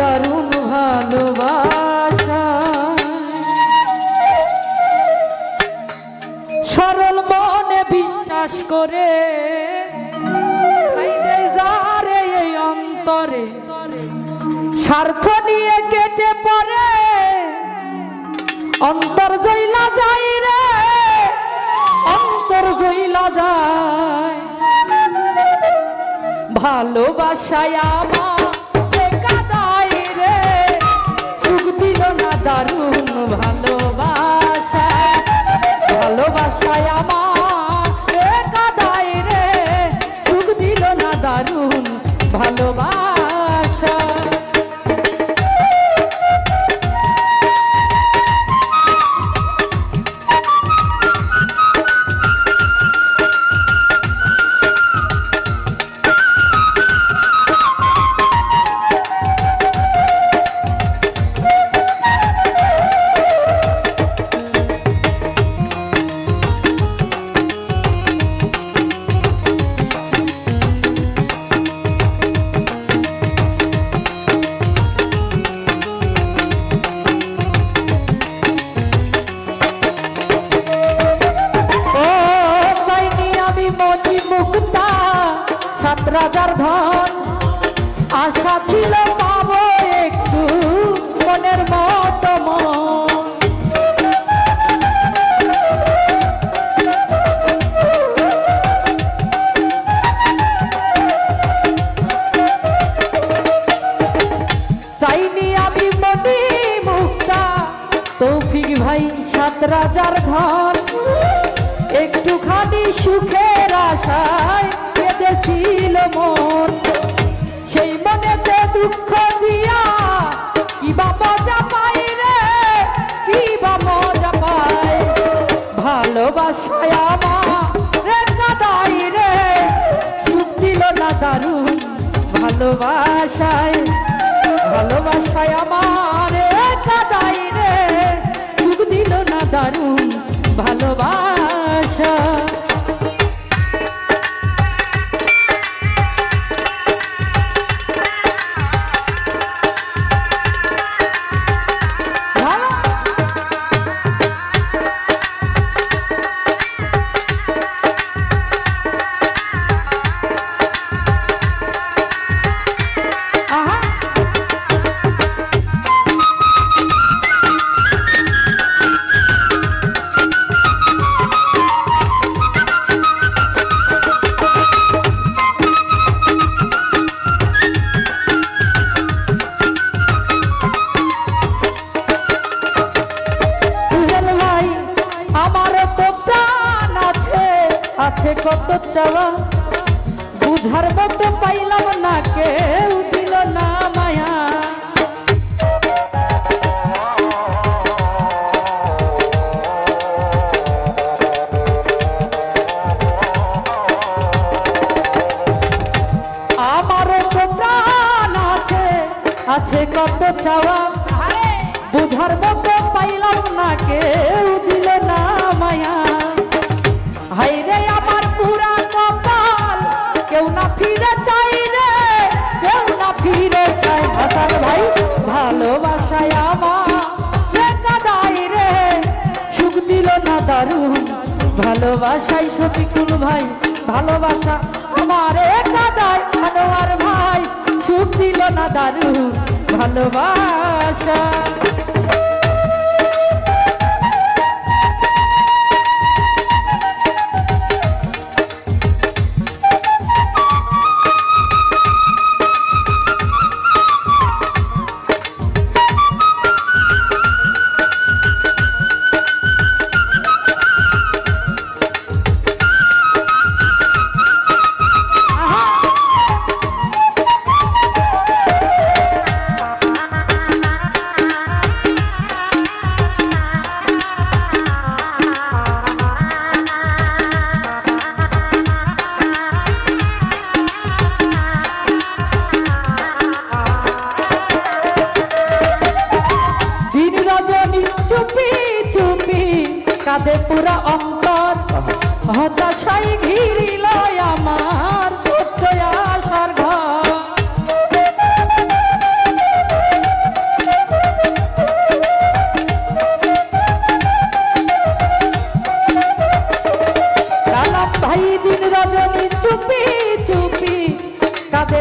দারুণ ভালোবাসা। সরল মনে বিশ্বাস করে এই অন্তরে স্বার্থ নিয়ে কেটে পড়ে, অন্তর জইলা যায় রে, অন্তর জইলা যায়। ভালোবাসায় আমার মুক্তা সাত রাজার ধন। আশা ছিল পাবো একটু মনের মতো চাইনি আমি মনি মুক্তা, তৌফিক ভাই সাত রাজার ধন। একটুখানি সুখের আশায় কেঁদেছিল মন। সেই মনেতে দুঃখ দিয়া, কিবা মজা পাই রে, কিবা মজা পাই। ভালোবাসায় আমার রে রে, সুখ দিল না দারুণ ভালোবাসায়। ভালোবাসায় আমার কাদাই রে, সুখ দিল না দারুণ ভালোবাসা ভালো ভালোবাসাই শফিকুল ভাই ভালোবাসা আমার কাদায় আনোয়ার ভাই। সুখ দিল না দারুণ ভালোবাসা। কাঁদে পুরো অন্তর। হতাশাই ঘিরি। লয় আমার ছোট্ট ঘর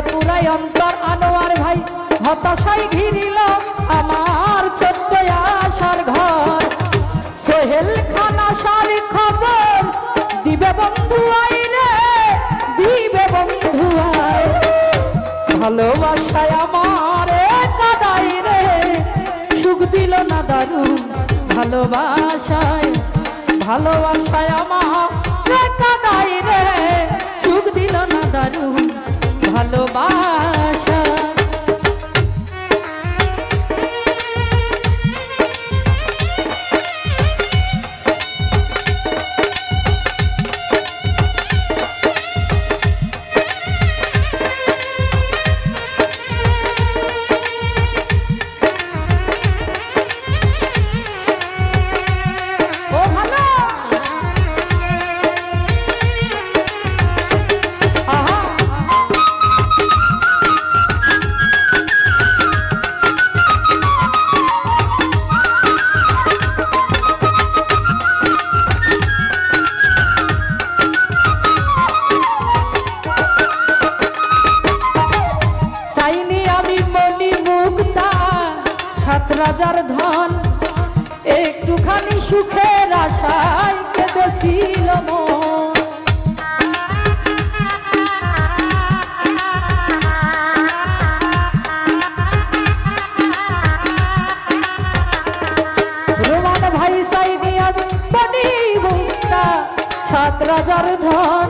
পুরাই অন্তর, আনোয়ার ভাই। হতাশাই ঘিরিল আমার দারুণ ভালোবাসায় ভালোবাসায় আমার কাদাই রে। সুখ দিল না দারুণ ভালোবাসা। রাজার ধন। একটুখানি সুখের আশায় কেঁদেছিল মন। রোমান ভাই সাইনি আমি মনি মুক্তা, সাত রাজার ধন।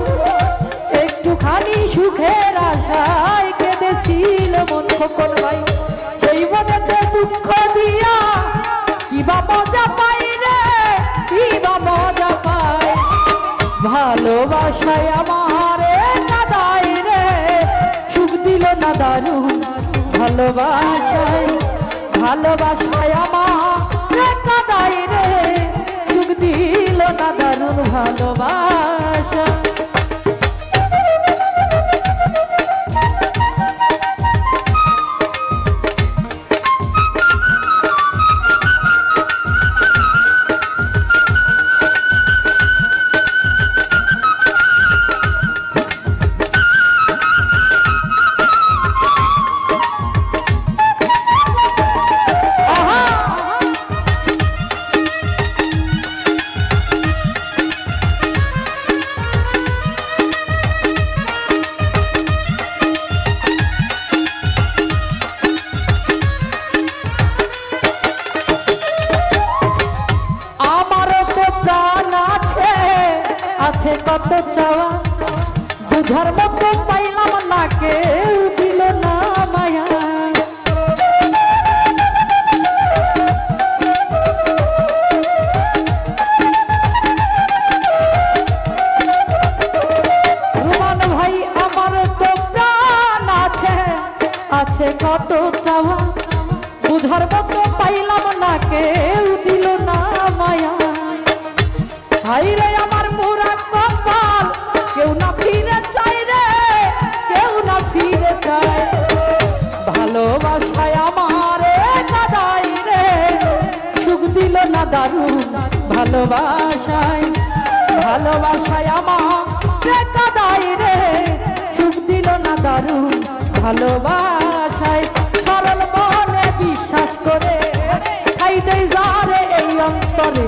একটুখানি সুখের আশায় কেঁদেছিল মন। খোকন ভাই, সেই মনেতে ভালোবাসায় ভালোবাসায় আমার কাদাই রে। সুখ দিল না দারুণ ভালোবাসা। রে আমার কেউ না ফিরে চাই রে, কেউ না ফিরে চায়। ভালোবাসায় রে, সুখ দিল না ভালোবাসায়। কাদাই রে, সুখ দিল না দারুণ সরল মনে বিশ্বাস করে এই অন্তরে।